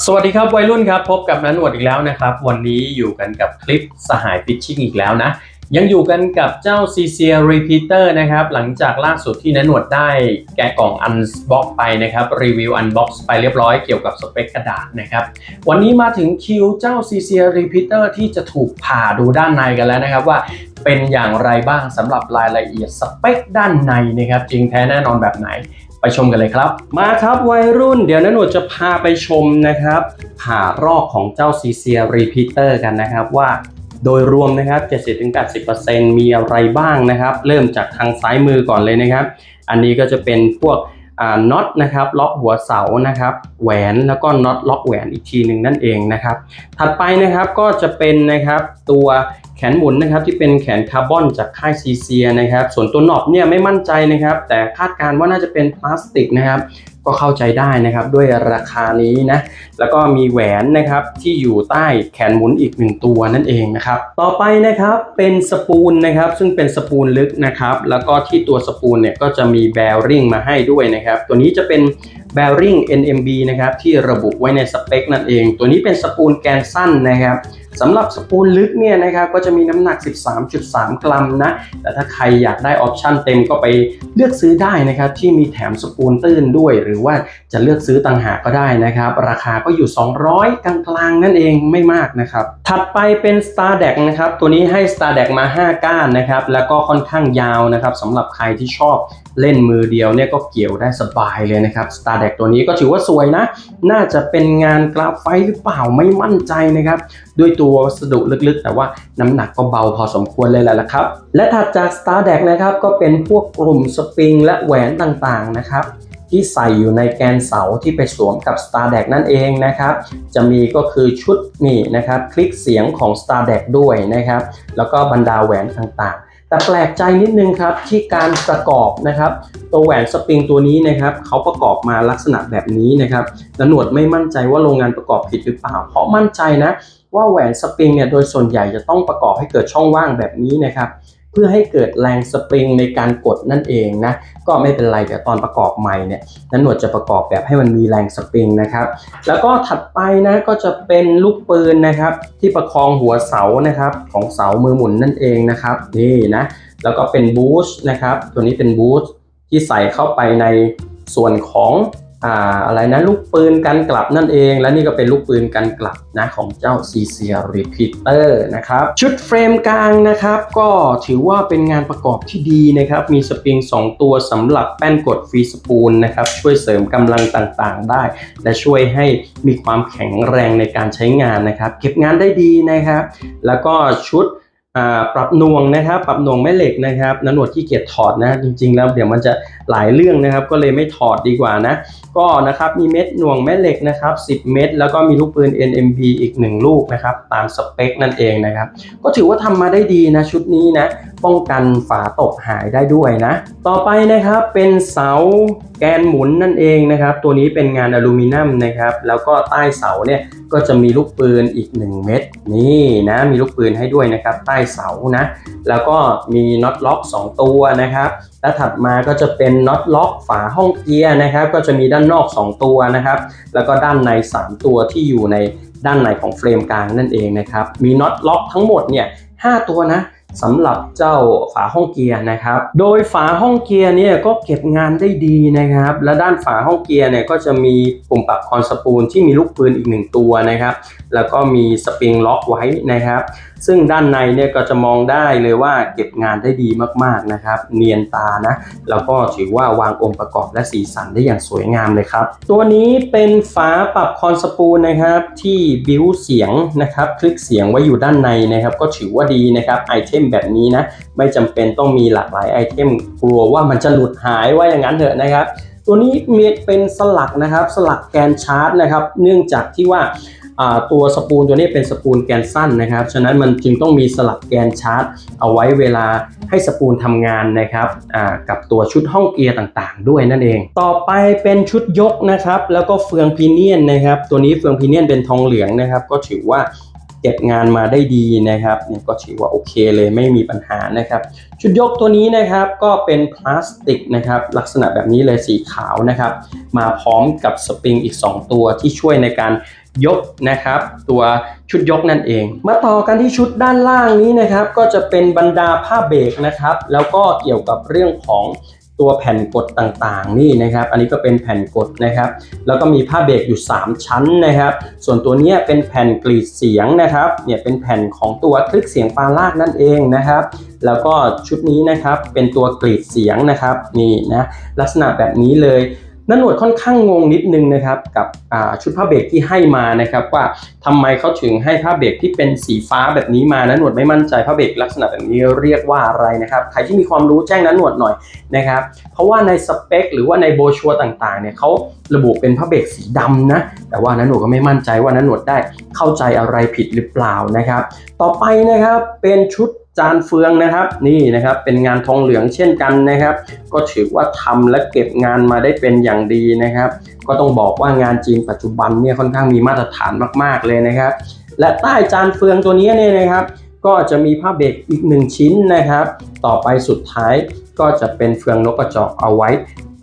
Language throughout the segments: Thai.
สวัสดีครับวัยรุ่นครับ พบกับนันวดอีกแล้วนะครับ วันนี้อยู่กันกับคลิปสหายฟิชชิ่งอีกแล้วนะ ยังอยู่กันกับเจ้า CC Repeater นะครับ หลังจากล่าสุดที่นันวดได้แกะกล่อง Unbox ไปนะครับ รีวิว Unbox ไปเรียบร้อยเกี่ยวกับสเปคกระดาษนะครับ วันนี้มาถึงคิวเจ้า CC Repeater ที่จะถูกผ่าดูด้านในกันแล้วนะครับว่าเป็นอย่างไรบ้างสำหรับรายละเอียดสเปคด้านในนะครับ จริงแท้แน่นอนแบบไหน ไปชมกันเลยครับ มาครับวัยรุ่นเดี๋ยวนันหนวดจะพาไปชมนะครับ ผ่ารอกของเจ้าซีเซียรีพีเตอร์กันนะครับว่าโดยรวมนะครับ 70-80%มีอะไรบ้างนะครับ เริ่มจากทางซ้ายมือก่อนเลยนะครับ อันนี้ก็จะเป็นพวก น็อตนะครับล็อกหัวเสานะครับแหวนแล้วก็น็อตล็อกแหวนอีกทีหนึ่งนั่นเองนะครับถัดไปนะครับก็จะเป็นนะครับตัวแขนหมุนนะครับที่เป็นแขนคาร์บอนจากค่ายซีเซียนะครับส่วนตัวน็อตเนี่ยไม่มั่นใจนะครับแต่คาดการณ์ว่าน่าจะเป็นพลาสติกนะครับก็เข้าใจได้นะครับด้วยราคานี้นะแล้วก็มีแหวนนะครับที่อยู่ใต้แขนหมุนอีกหนึ่งตัวนั่นเองนะครับต่อไปนะครับเป็นสปูลนะครับซึ่งเป็นสปูลลึกนะครับแล้วก็ที่ตัวสปูลเนี่ยก็จะมีแบริ่งมาให้ด้วยนะครับตัวนี้จะเป็นแบริ่ง NMB นะครับที่ระบุไว้ในสเปคนั่นเอง ตัวนี้เป็นสปูลแกนสั้นนะครับ สำหรับสปูลลึกเนี่ยนะครับก็จะมีน้ำหนัก 13.3 กรัมนะ แต่ถ้าใครอยากได้ออปชันเต็มก็ไปเลือกซื้อได้นะครับที่มีแถมสปูลตื้นด้วย หรือว่าจะเลือกซื้อต่างหากก็ได้นะครับ ราคาก็อยู่ 200 กลางๆ นั่นเองไม่มากนะครับ ถัดไปเป็น Star d e c นะครับตัวนี้ให้ Star d e c มา 5 ก้านนะครับแล้วก็ค่อนข้างยาวนะครับสำหรับใครที่ชอบเล่นมือเดียวเนี่ยก็เกี่ยวได้สบายเลยนะครับ Star d e c ตัวนี้ก็ถือว่าสวยนะ น่าจะเป็นงานกราฟไฟหรือเปล่าไม่มั่นใจนะครับด้วยตัวตัววัสดุลึกๆ แต่ว่าน้ำหนักก็เบาพอสมควรเลยแหละครับ และถัดจาก Star d e c นะครับก็เป็นพวกกลุ่มสปริงและแหวนต่างๆนะครับที่ใส่อยู่ในแกนเสาที่ไปสวมกับ Star d e c นั่นเองนะครับ จะมีก็คือชุดนี่นะครับ คลิกเสียงของ Star d e c ด้วยนะครับ แล้วก็บรรดาแหวนต่างๆ แต่แปลกใจนิดนึงครับที่การประกอบนะครับ ตัวแหวนสปริงตัวนี้นะครับเขาประกอบมาลักษณะแบบนี้นะครับและหนวดไม่มั่นใจว่าโรงงานประกอบผิดหรือเปล่า เพราะมั่นใจนะ ว่าแหวนสปริงเนี่ยโดยส่วนใหญ่จะต้องประกอบให้เกิดช่องว่างแบบนี้นะครับเพื่อให้เกิดแรงสปริงในการกดนั่นเองนะก็ไม่เป็นไรเดี๋ยวตอนประกอบใหม่เนี่ยนันหนวดจะประกอบแบบให้มันมีแรงสปริงนะครับ แล้วก็ถัดไปนะก็จะเป็นลูกปืนนะครับ ที่ประคองหัวเสานะครับของเสามือหมุนนั่นเองนะครับนี่นะแล้วก็เป็นบูสนะครับตัวนี้เป็นบูสที่ใส่เข้าไปในส่วนของ อ่าอะไรนะลูกปืนกันกลับนั่นเอง และนี่ก็เป็นลูกปืนกันกลับนะของเจ้า CC Repeater นะครับชุดเฟรมกลางนะครับ ก็ถือว่าเป็นงานประกอบที่ดีนะครับ มีสปริง 2 ตัวสำหรับแป้นกดฟรีสปูลนะครับ ช่วยเสริมกำลังต่างๆได้ และช่วยให้มีความแข็งแรงในการใช้งานนะครับ เก็บงานได้ดีนะครับ แล้วก็ชุด ปรับน่วงนะครับ ปรับน่วงแม่เหล็กนะครับนหนวดที่เกียจถอดนะจริง ๆ แล้วเดี๋ยวมันจะหลายเรื่องนะครับ ก็เลยไม่ถอดดีกว่านะ ก็นะครับมีเม็ดน่วงแม่เหล็กนะครับ 10 เม็ดแล้วก็มีลูกปืน NMB อีก 1 ลูกนะครับ ตามสเปคนั่นเองนะครับ ก็ถือว่าทำมาได้ดีนะชุดนี้นะ ป้องกันฝาตกหายได้ด้วยนะ ต่อไปนะครับเป็นเสาแกนหมุนนั่นเองนะครับ ตัวนี้เป็นงานอลูมิเนียมนะครับ แล้วก็ใต้เสาเนี่ยก็จะมีลูกปืนอีก 1 เม็ดนี่นะมีลูกปืนให้ด้วยนะครับ ใต้เสานะ แล้วก็มีน็อตล็อก 2 ตัวนะครับ และถัดมาก็จะเป็นน็อตล็อกฝาห้องเกียร์นะครับ ก็จะมีด้านนอก 2 ตัวนะครับ แล้วก็ด้านใน 3 ตัวที่อยู่ในด้านในของเฟรมกลางนั่นเองนะครับ มีน็อตล็อกทั้งหมดเนี่ย5ตัวนะ สำหรับเจ้าฝาห้องเกียร์นะครับ โดยฝาห้องเกียร์เนี่ยก็เก็บงานได้ดีนะครับ และด้านฝาห้องเกียร์เนี่ยก็จะมีปุ่มปรับคอนสปูลที่มีลูกปืนอีกหนึ่งตัวนะครับ แล้วก็มีสปริงล็อกไว้นะครับ ซึ่งด้านในเนี่ยก็จะมองได้เลยว่าเก็บงานได้ดีมากๆนะครับ เนียนตานะแล้วก็ถือว่าวางองค์ประกอบและสีสันได้อย่างสวยงามเลยครับ ตัวนี้เป็นฝาปรับคอนสปูลนะครับที่บิวเสียงนะครับ คลิกเสียงไว้อยู่ด้านในนะครับ ก็ถือว่าดีนะครับไอเทมแบบนี้นะไม่จำเป็นต้องมีหลากหลายไอเทมกลัวว่ามันจะหลุดหายว่าอย่างนั้นเถอะนะครับ ตัวนี้มีเป็นสลักนะครับสลักแกนชาร์จนะครับเนื่องจากที่ว่าตัวสปูลตัวนี้เป็นสปูลแกนสั้นนะครับ ฉะนั้นมันจึงต้องมีสลักแกนชาร์จ เอาไว้เวลาให้สปูลทำงานนะครับกับตัวชุดห้องเกียร์ต่างๆ ด้วยนั่นเอง ต่อไปเป็นชุดยกนะครับ แล้วก็เฟืองพีเนียนนะครับ ตัวนี้เฟืองพีเนียนเป็นทองเหลืองนะครับ ก็ถือว่า เก็บงานมาได้ดีนะครับเนี่ยก็ถือว่าโอเคเลยไม่มีปัญหานะครับ ชุดยกตัวนี้นะครับก็เป็นพลาสติกนะครับลักษณะแบบนี้เลยสีขาวนะครับ มาพร้อมกับสปริงอีก 2 ตัวที่ช่วยในการยกนะครับ ตัวชุดยกนั่นเอง มาต่อกันที่ชุดด้านล่างนี้นะครับ ก็จะเป็นบรรดาผ้าเบรกนะครับ แล้วก็เกี่ยวกับเรื่องของ ตัวแผ่นกดต่างๆ นี่นะครับ อันนี้ก็เป็นแผ่นกดนะครับ แล้วก็มีผ้าเบรกอยู่ 3 ชั้นนะครับ ส่วนตัวนี้เป็นแผ่นกรีดเสียงนะครับ เนี่ยเป็นแผ่นของตัวคลิกเสียงปาลากนั่นเองนะครับ แล้วก็ชุดนี้นะครับเป็นตัวกรีดเสียงนะครับ นี่นะลักษณะแบบนี้เลย นันหนวดค่อนข้างงงนิดนึงนะครับกับชุดผ้าเบรกที่ให้มานะครับว่าทำไมเขาถึงให้ผ้าเบรกที่เป็นสีฟ้าแบบนี้มานันหนวดไม่มั่นใจผ้าเบรกลักษณะแบบนี้เรียกว่าอะไรนะครับใครที่มีความรู้แจ้งนันหนวดหน่อยนะครับเพราะว่าในสเปคหรือว่าในโบชัวต่างๆเนี่ยเขาระบุเป็นผ้าเบรกสีดำนะแต่ว่านันหนวดก็ไม่มั่นใจว่านันหนวดได้เข้าใจอะไรผิดหรือเปล่านะครับ ต่อไปนะครับเป็นชุด จานเฟืองนะครับนี่นะครับเป็นงานทองเหลืองเช่นกันนะครับ ก็ถือว่าทำและเก็บงานมาได้เป็นอย่างดีนะครับ ก็ต้องบอกว่างานจีนปัจจุบันเนี่ยค่อนข้างมีมาตรฐานมากๆเลยนะครับ และใต้จานเฟืองตัวนี้เนี่ยนะครับ ก็จะมีผ้าเบรกอีกหนึ่งชิ้นนะครับ ต่อไปสุดท้ายก็จะเป็นเฟืองนกกระจอกเอาไว้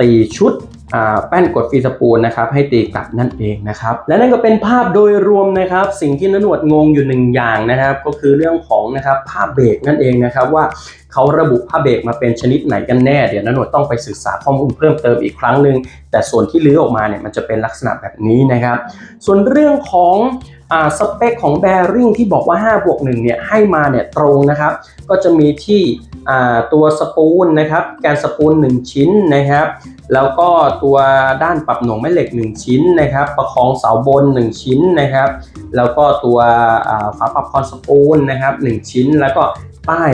ตีชุด แป้นกดฟรีสปูลนะครับให้ตีกลับนั่นเองนะครับและนั่นก็เป็นภาพโดยรวมนะครับ สิ่งที่นนวดงงอยู่หนึ่งอย่างนะครับ ก็คือเรื่องของนะครับภาพเบรกนั่นเองนะครับว่าเขาระบุผ้าเบรกมาเป็นชนิดไหนกันแน่ เดี๋ยวนนวดต้องไปศึกษาข้อมูลเพิ่มเติมอีกครั้งหนึ่งแต่ส่วนที่ลื้อออกมาเนี่ยมันจะเป็นลักษณะแบบนี้นะครับ ส่วนเรื่องของอสเปคของแบริ่งที่บอกว่า5บวก1เนี่ยให้มาเนี่ยตรงนะครับ ก็จะมีที่ตัวสปูลนะครับแกนสปูล1ชิ้นนะครับ แล้วก็ตัวด้านปรับหน่วงแม่เหล็ก 1 ชิ้นนะครับ ประคองเสาบน 1 ชิ้นนะครับ แล้วก็ตัวฝาปรับคอนสปูลนะครับ 1 ชิ้น แล้วก็ ใต้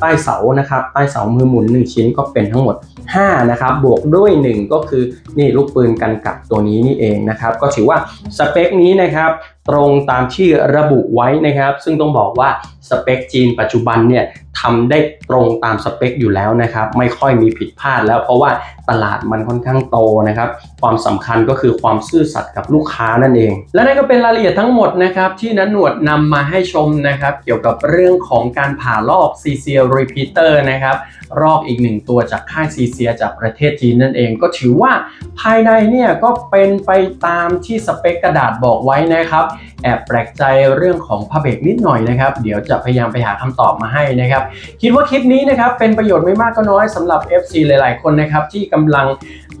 ใต้เสานะครับใต้เสามือหมุน 1 ชิ้นก็เป็นทั้งหมด 5 นะครับ บวกด้วย 1 ก็คือนี่ลูกปืนกันกับตัวนี้นี่เองนะครับ ก็ถือว่าสเปคนี้นะครับตรงตามที่ระบุไว้นะครับ ซึ่งต้องบอกว่าสเปคจีนปัจจุบันเนี่ย ทำได้ตรงตามสเปคอยู่แล้วนะครับ ไม่ค่อยมีผิดพลาดแล้วเพราะว่าตลาดมันค่อนข้างโตนะครับ ความสำคัญก็คือความซื่อสัตย์กับลูกค้านั่นเอง และนั่นก็เป็นรายละเอียดทั้งหมดนะครับ ที่นันหนวดนำมาให้ชมนะครับ เกี่ยวกับเรื่องของการผ่าลอก CC Repeater นะครับรอกอีกหนึ่งตัวจากค่ายซีเซียจากประเทศจีนนั่นเอง ก็ถือว่าภายในเนี่ยก็เป็นไปตามที่สเปคกระดาษบอกไว้นะครับ แอบแปลกใจเรื่องของผ้าเบรกนิดหน่อยนะครับ เดี๋ยวจะพยายามไปหาคำตอบมาให้นะครับคิดว่าคลิปนี้นะครับเป็นประโยชน์ไม่มากก็น้อยสำหรับ FC หลาย ๆ คนนะครับที่กำลัง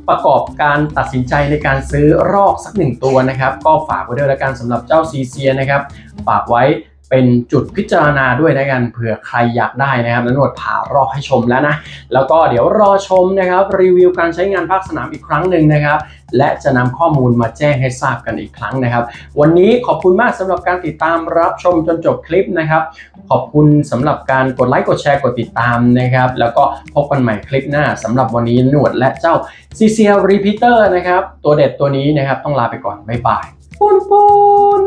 ประกอบการตัดสินใจในการซื้อรอกสักหนึ่งตัวนะครับ ก็ฝากไว้ด้วยล้วกันสำหรับเจ้าซีเซียนะครับฝากไว้เป็นจุดพิจารณาด้วยนะกันเผื่อใครอยากได้นะครับแล้วนวดผ่ารอกให้ชมแล้วนะ แล้วก็เดี๋ยวรอชมนะครับ รีวิวการใช้งานภาคสนามอีกครั้งหนึ่งนะครับ และจะนำข้อมูลมาแจ้งให้ทราบกันอีกครั้งนะครับ วันนี้ขอบคุณมากสำหรับการติดตามรับชมจนจบคลิปนะครับ ขอบคุณสำหรับการกดไลค์กดแชร์กดติดตามนะครับ แล้วก็พบกันใหม่คลิปหน้าสำหรับวันนี้หนวดและเจ้า CCL Repeater นะครับ ตัวเด็ดตัวนี้นะครับ ต้องลาไปก่อนบ๊ายบายปุนปุน